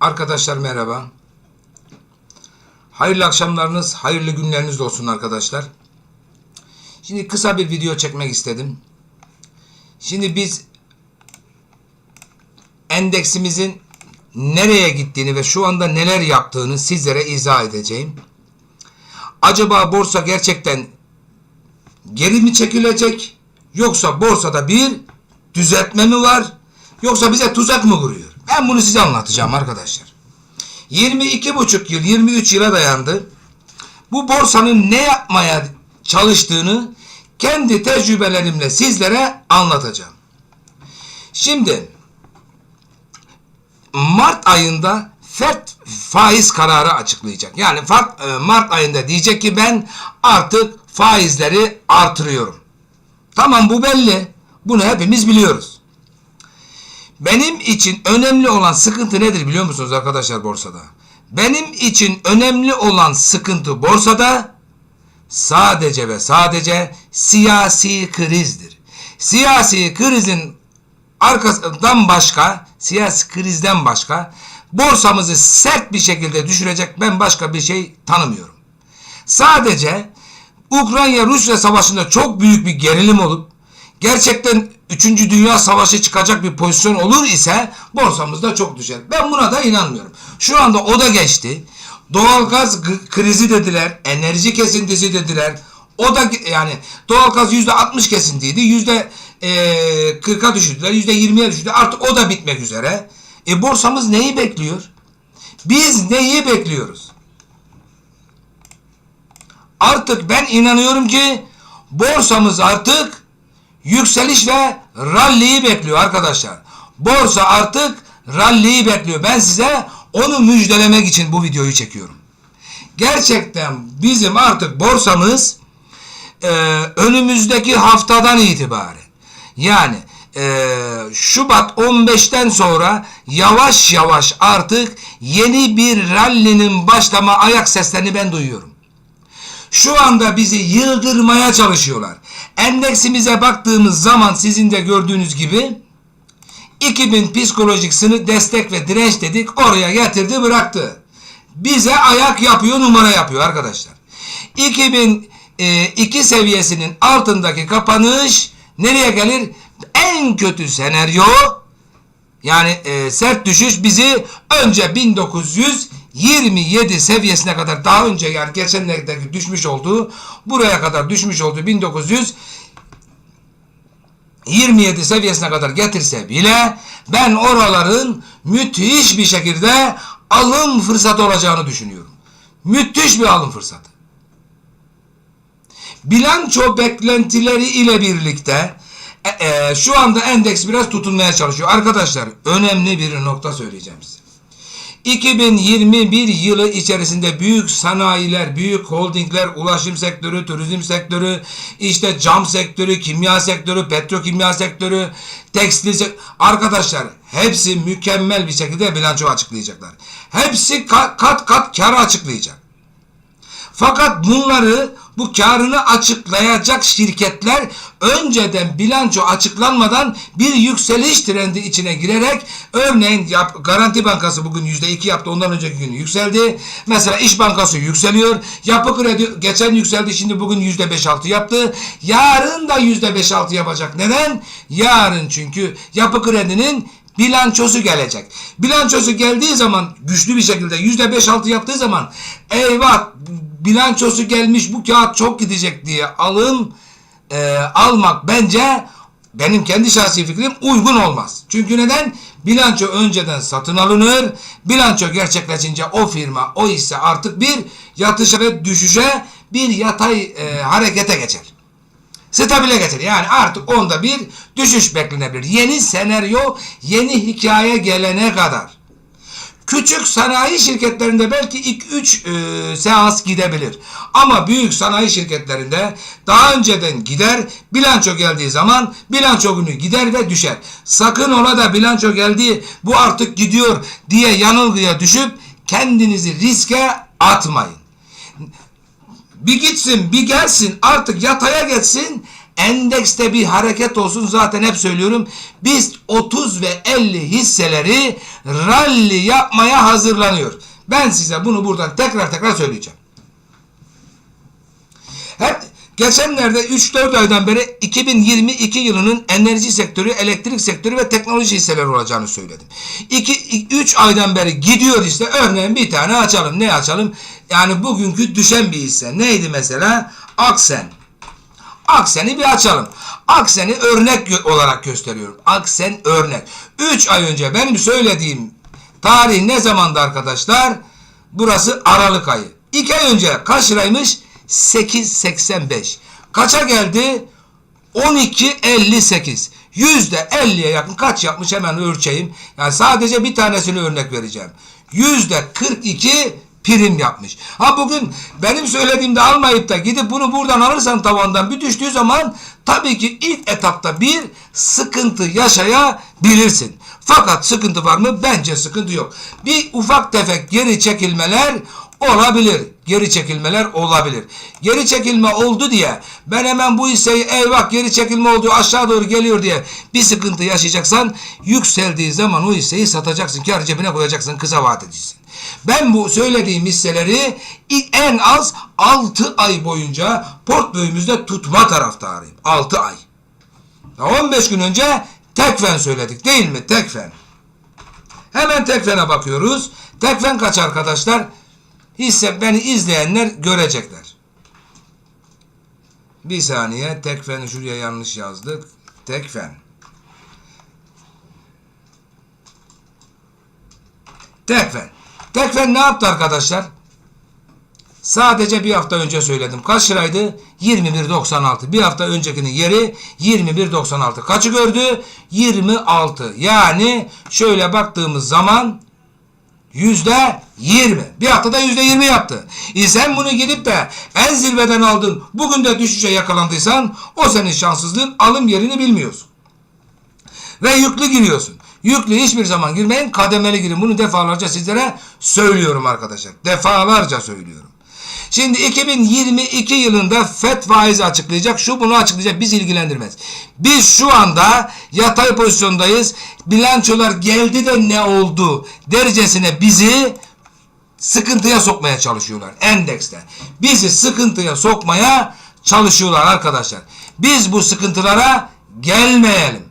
Arkadaşlar merhaba. Hayırlı akşamlarınız, hayırlı günleriniz olsun arkadaşlar. Şimdi kısa bir video çekmek istedim. Şimdi biz endeksimizin nereye gittiğini ve şu anda neler yaptığını sizlere izah edeceğim. Acaba borsa gerçekten geri mi çekilecek yoksa borsada bir düzeltme mi var yoksa bize tuzak mı kuruyor? Ben bunu size anlatacağım arkadaşlar. 22,5 yıl 23 yıla dayandı. Bu borsanın ne yapmaya çalıştığını kendi tecrübelerimle sizlere anlatacağım. Şimdi Mart ayında FED faiz kararı açıklayacak. Yani e, Mart ayında diyecek ki ben artık faizleri artırıyorum. Tamam bu belli. Bunu hepimiz biliyoruz. Benim için önemli olan sıkıntı nedir biliyor musunuz arkadaşlar borsada? Benim için önemli olan sıkıntı borsada sadece ve sadece siyasi krizdir. Siyasi krizin arkasından başka, siyasi krizden başka borsamızı sert bir şekilde düşürecek ben başka bir şey tanımıyorum. Sadece Ukrayna-Rusya savaşında çok büyük bir gerilim olup gerçekten 3. Dünya Savaşı çıkacak bir pozisyon olur ise borsamızda çok düşer. Ben buna da inanmıyorum. Şu anda o da geçti. Doğalgaz krizi dediler, enerji kesintisi dediler. O da yani doğalgaz yüzde 60 kesintiydi. Yüzde eee, 40'a düşürdüler. Yüzde 20'ye düşürdü. Artık o da bitmek üzere. E borsamız neyi bekliyor? Biz neyi bekliyoruz? Artık ben inanıyorum ki borsamız artık yükseliş ve ralliyi bekliyor arkadaşlar. Borsa artık ralliyi bekliyor. Ben size onu müjdelemek için bu videoyu çekiyorum. Gerçekten bizim artık borsamız e, önümüzdeki haftadan itibaren yani e, Şubat 15'ten sonra yavaş yavaş artık yeni bir rallinin başlama ayak seslerini ben duyuyorum. Şu anda bizi yıldırmaya çalışıyorlar. Endeksimize baktığımız zaman sizin de gördüğünüz gibi 2000 psikolojik sınır destek ve direnç dedik oraya getirdi bıraktı. Bize ayak yapıyor numara yapıyor arkadaşlar. 2002 seviyesinin altındaki kapanış nereye gelir? En kötü senaryo yani e, sert düşüş bizi önce 1927 seviyesine kadar daha önce yani geçenlerdeki düşmüş olduğu buraya kadar düşmüş olduğu 1927 seviyesine kadar getirse bile ben oraların müthiş bir şekilde alım fırsatı olacağını düşünüyorum. Müthiş bir alım fırsatı. Bilanço beklentileri ile birlikte e, e, şu anda endeks biraz tutunmaya çalışıyor. Arkadaşlar önemli bir nokta söyleyeceğim size. 2021 yılı içerisinde büyük sanayiler, büyük holdingler, ulaşım sektörü, turizm sektörü, işte cam sektörü, kimya sektörü, petrokimya sektörü, tekstil sektörü, arkadaşlar hepsi mükemmel bir şekilde bilanço açıklayacaklar. Hepsi kat kat, kat karı açıklayacak. Fakat bunları bu karını açıklayacak şirketler önceden bilanço açıklanmadan bir yükseliş trendi içine girerek örneğin yap, Garanti Bankası bugün %2 yaptı ondan önceki gün yükseldi. Mesela İş Bankası yükseliyor. Yapı Kredi geçen yükseldi şimdi bugün %5-6 yaptı. Yarın da %5-6 yapacak. Neden? Yarın çünkü Yapı Kredi'nin bilançosu gelecek. Bilançosu geldiği zaman güçlü bir şekilde yüzde beş altı yaptığı zaman eyvah bilançosu gelmiş bu kağıt çok gidecek diye alım e, almak bence benim kendi şahsi fikrim uygun olmaz. Çünkü neden? Bilanço önceden satın alınır. Bilanço gerçekleşince o firma o hisse artık bir yatışa ve düşüşe bir yatay e, harekete geçer. Stabile geçer. Yani artık onda bir düşüş beklenebilir. Yeni senaryo, yeni hikaye gelene kadar. Küçük sanayi şirketlerinde belki 2-3 e, seans gidebilir. Ama büyük sanayi şirketlerinde daha önceden gider, bilanço geldiği zaman bilanço günü gider ve düşer. Sakın ola da bilanço geldi, bu artık gidiyor diye yanılgıya düşüp kendinizi riske atmayın bir gitsin bir gelsin artık yataya geçsin endekste bir hareket olsun zaten hep söylüyorum. Biz 30 ve 50 hisseleri rally yapmaya hazırlanıyor. Ben size bunu buradan tekrar tekrar söyleyeceğim. Hep geçenlerde 3-4 aydan beri 2022 yılının enerji sektörü, elektrik sektörü ve teknoloji hisseleri olacağını söyledim. 2-3 aydan beri gidiyor işte örneğin bir tane açalım. Ne açalım? Yani bugünkü düşen bir hisse. Neydi mesela? Aksen. Aksen'i bir açalım. Aksen'i örnek olarak gösteriyorum. Aksen örnek. 3 ay önce benim söylediğim tarih ne zamandı arkadaşlar? Burası Aralık ayı. 2 ay önce kaç liraymış? 8.85. Kaça geldi? 12.58. Yüzde 50'ye yakın kaç yapmış hemen ölçeyim. Yani sadece bir tanesini örnek vereceğim. Yüzde 42 prim yapmış. Ha bugün benim söylediğimde almayıp da gidip bunu buradan alırsan tavandan bir düştüğü zaman tabii ki ilk etapta bir sıkıntı yaşayabilirsin. Fakat sıkıntı var mı? Bence sıkıntı yok. Bir ufak tefek geri çekilmeler olabilir. Geri çekilmeler olabilir. Geri çekilme oldu diye ben hemen bu hisseyi eyvah geri çekilme oldu aşağı doğru geliyor diye bir sıkıntı yaşayacaksan yükseldiği zaman o hisseyi satacaksın. Kar cebine koyacaksın kısa vadecisin. Ben bu söylediğim hisseleri en az 6 ay boyunca portföyümüzde tutma taraftarıyım. 6 ay. Ya 15 gün önce Tekfen söyledik değil mi? Tekfen. Hemen Tekfen'e bakıyoruz. Tekfen kaç arkadaşlar? Hisse beni izleyenler görecekler. Bir saniye. Tekfen'i şuraya yanlış yazdık. Tekfen. Tekfen. Tekfen ne yaptı arkadaşlar? Sadece bir hafta önce söyledim. Kaç liraydı? 21.96. Bir hafta öncekinin yeri 21.96. Kaçı gördü? 26. Yani şöyle baktığımız zaman yüzde 20. Bir haftada yüzde 20 yaptı. E sen bunu gidip de en zirveden aldın. Bugün de düşüşe yakalandıysan o senin şanssızlığın alım yerini bilmiyorsun. Ve yüklü giriyorsun. Yüklü hiçbir zaman girmeyin. Kademeli girin. Bunu defalarca sizlere söylüyorum arkadaşlar. Defalarca söylüyorum. Şimdi 2022 yılında FED faizi açıklayacak. Şu bunu açıklayacak. Biz ilgilendirmez. Biz şu anda yatay pozisyondayız. Bilançolar geldi de ne oldu dercesine bizi sıkıntıya sokmaya çalışıyorlar endekste. Bizi sıkıntıya sokmaya çalışıyorlar arkadaşlar. Biz bu sıkıntılara gelmeyelim.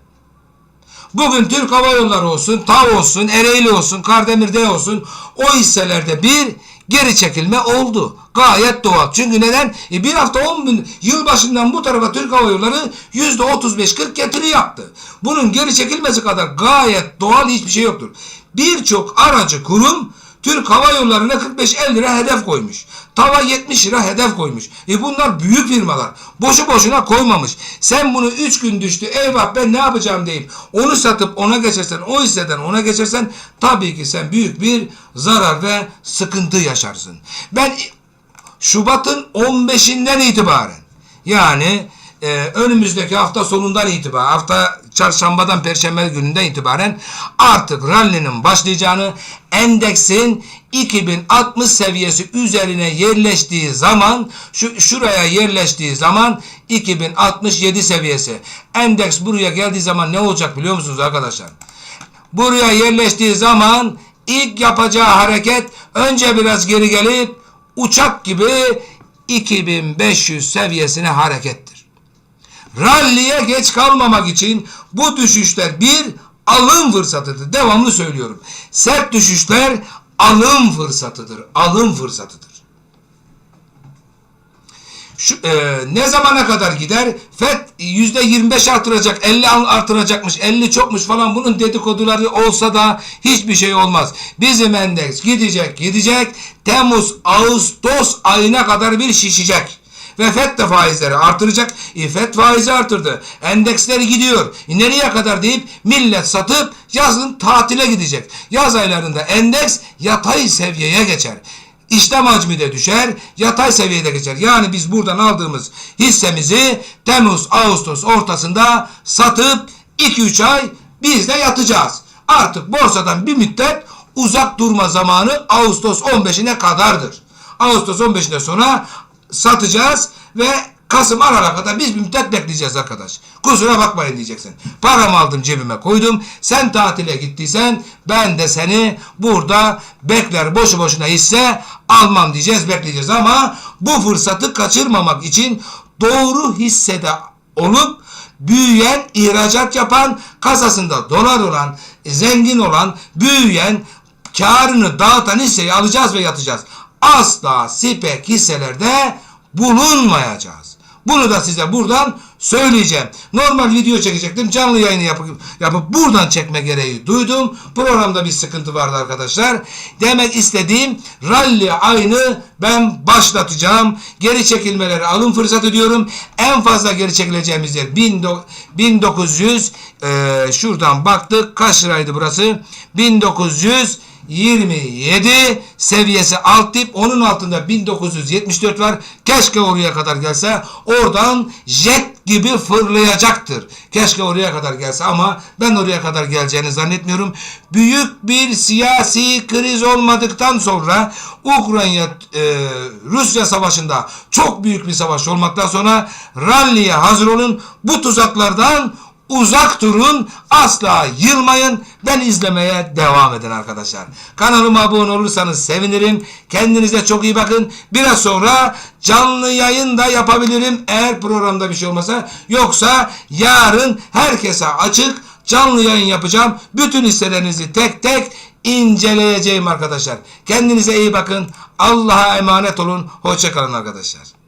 Bugün Türk Hava Yolları olsun, TAV olsun, Ereğli olsun, Kardemir D olsun o hisselerde bir geri çekilme oldu. Gayet doğal. Çünkü neden? E bir hafta 10 gün yılbaşından bu tarafa Türk Hava Yolları %35-40 getiri yaptı. Bunun geri çekilmesi kadar gayet doğal hiçbir şey yoktur. Birçok aracı kurum Türk Hava Yolları'na 45-50 lira hedef koymuş. Tava 70 lira hedef koymuş. E bunlar büyük firmalar. Boşu boşuna koymamış. Sen bunu 3 gün düştü. Eyvah ben ne yapacağım deyip onu satıp ona geçersen, o hisseden ona geçersen tabii ki sen büyük bir zarar ve sıkıntı yaşarsın. Ben Şubat'ın 15'inden itibaren yani e, önümüzdeki hafta sonundan itibaren hafta çarşambadan perşembe gününden itibaren artık rally'nin başlayacağını endeksin 2060 seviyesi üzerine yerleştiği zaman şu şuraya yerleştiği zaman 2067 seviyesi endeks buraya geldiği zaman ne olacak biliyor musunuz arkadaşlar? Buraya yerleştiği zaman ilk yapacağı hareket önce biraz geri gelip uçak gibi 2500 seviyesine harekettir. Rally'e geç kalmamak için bu düşüşler bir alım fırsatıdır. Devamlı söylüyorum. Sert düşüşler alım fırsatıdır. Alım fırsatıdır. Şu, e, ne zamana kadar gider? FED yüzde 25 artıracak, 50 artıracakmış, 50 çokmuş falan bunun dedikoduları olsa da hiçbir şey olmaz. Bizim endeks gidecek, gidecek. Temmuz, Ağustos ayına kadar bir şişecek. Ve FED de faizleri artıracak. E, FED faizi artırdı. Endeksleri gidiyor. E, nereye kadar deyip millet satıp yazın tatile gidecek. Yaz aylarında endeks yatay seviyeye geçer. İşlem hacmi de düşer, yatay seviyede geçer. Yani biz buradan aldığımız hissemizi Temmuz, Ağustos ortasında satıp 2-3 ay biz de yatacağız. Artık borsadan bir müddet uzak durma zamanı Ağustos 15'ine kadardır. Ağustos 15'inden sonra satacağız ve Kasım Aralık'a kadar biz bir müddet bekleyeceğiz arkadaş. Kusura bakmayın diyeceksin. Paramı aldım cebime koydum. Sen tatile gittiysen ben de seni burada bekler. Boşu boşuna hisse almam diyeceğiz bekleyeceğiz. Ama bu fırsatı kaçırmamak için doğru hissede olup büyüyen, ihracat yapan, kasasında dolar olan, zengin olan, büyüyen, karını dağıtan hisseyi alacağız ve yatacağız. Asla SİPEK hisselerde bulunmayacağız. Bunu da size buradan söyleyeceğim. Normal video çekecektim. Canlı yayını yapıp, yapıp buradan çekme gereği duydum. Programda bir sıkıntı vardı arkadaşlar. Demek istediğim rally ayını ben başlatacağım. Geri çekilmeleri alın fırsatı diyorum. En fazla geri çekileceğimiz yer 1900 eee, şuradan baktık. Kaç liraydı burası? 1900 27 seviyesi alt dip onun altında 1974 var. Keşke oraya kadar gelse oradan jet gibi fırlayacaktır. Keşke oraya kadar gelse ama ben oraya kadar geleceğini zannetmiyorum. Büyük bir siyasi kriz olmadıktan sonra Ukrayna e, Rusya savaşında çok büyük bir savaş olmaktan sonra ralliye hazır olun. Bu tuzaklardan Uzak durun, asla yılmayın. Ben izlemeye devam edin arkadaşlar. Kanalıma abone olursanız sevinirim. Kendinize çok iyi bakın. Biraz sonra canlı yayın da yapabilirim eğer programda bir şey olmasa. Yoksa yarın herkese açık canlı yayın yapacağım. Bütün hisselerinizi tek tek inceleyeceğim arkadaşlar. Kendinize iyi bakın. Allah'a emanet olun. Hoşçakalın arkadaşlar.